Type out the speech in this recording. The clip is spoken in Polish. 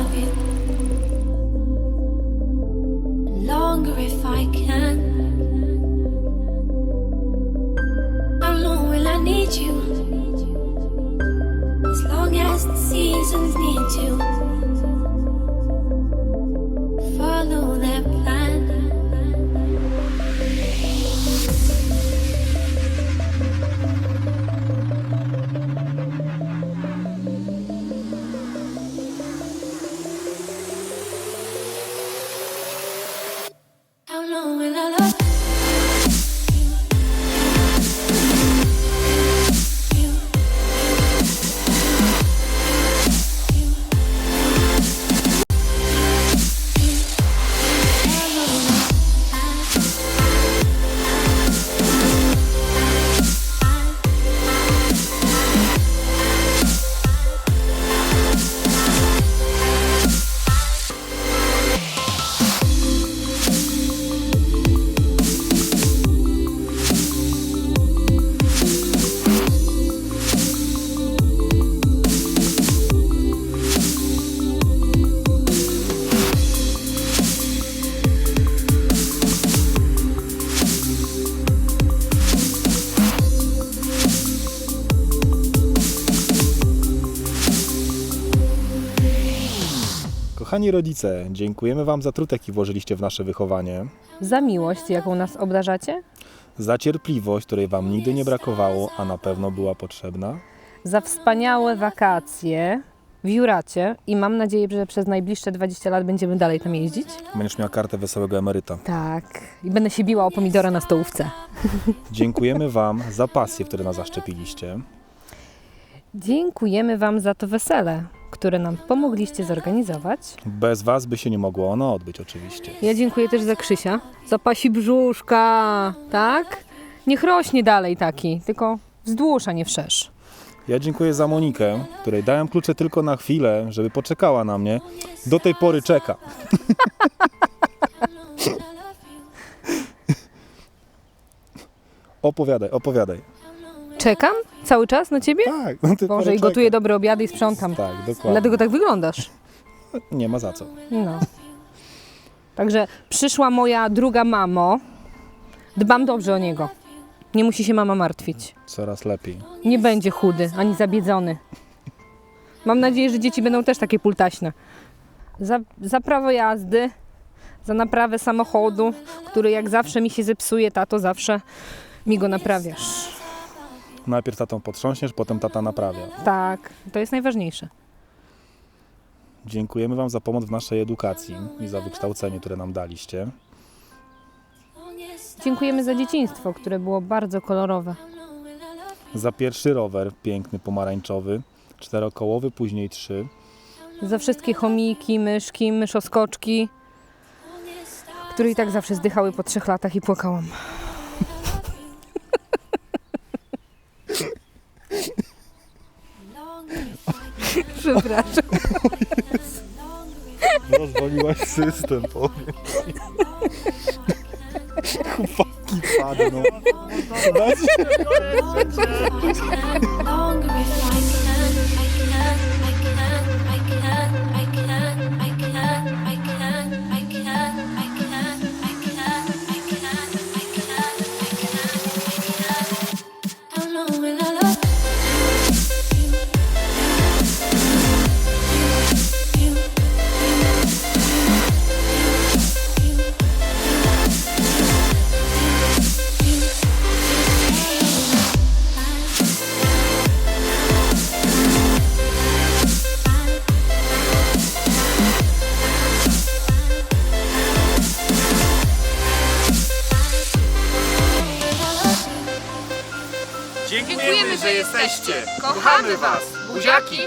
love you. Kochani rodzice, dziękujemy Wam za trud, jaki włożyliście w nasze wychowanie, Za miłość, jaką nas obdarzacie, za cierpliwość, której Wam nigdy nie brakowało, a na pewno była potrzebna, za wspaniałe wakacje w Juracie i mam nadzieję, że przez najbliższe 20 lat będziemy dalej tam jeździć. będziesz miał kartę wesołego emeryta. Tak. I będę się biła o pomidora na stołówce. Dziękujemy Wam za pasję, które nas zaszczepiliście. Dziękujemy Wam za to wesele, które nam pomogliście zorganizować. Bez Was by się nie mogło ono odbyć oczywiście. Ja dziękuję też za Krzysia, za pasi brzuszka, tak? Niech rośnie dalej taki, tylko wzdłuż, a nie wszerz. Ja dziękuję za Monikę, której dałem klucze tylko na chwilę, żeby poczekała na mnie. Do tej pory czeka. opowiadaj, opowiadaj. Czekam cały czas na ciebie? Tak, do tej Boże, i gotuję dobre obiady i sprzątam. Tak, dokładnie. Dlatego tak wyglądasz. Nie ma za co. No. Także przyszła moja druga mamo. Dbam dobrze o niego. Nie musi się mama martwić. Coraz lepiej. Nie będzie chudy ani zabiedzony. Mam nadzieję, że dzieci będą też takie pultaśne. Za, za prawo jazdy, za naprawę samochodu, który jak zawsze mi się zepsuje, tato zawsze mi go naprawiasz. Najpierw tatą potrząśniesz, potem tata naprawia. Tak, to jest najważniejsze. Dziękujemy Wam za pomoc w naszej edukacji i za wykształcenie, które nam daliście. Dziękujemy za dzieciństwo, które było bardzo kolorowe. Za pierwszy rower, piękny, pomarańczowy, czterokołowy, później trzy. Za wszystkie chomiki, myszki, myszoskoczki, które i tak zawsze zdychały po trzech latach i płakałam. Przepraszam. Rozwaliłaś system, powiem. Chłopaki padną. Longer że jesteście. Kochamy Was. Buziaki.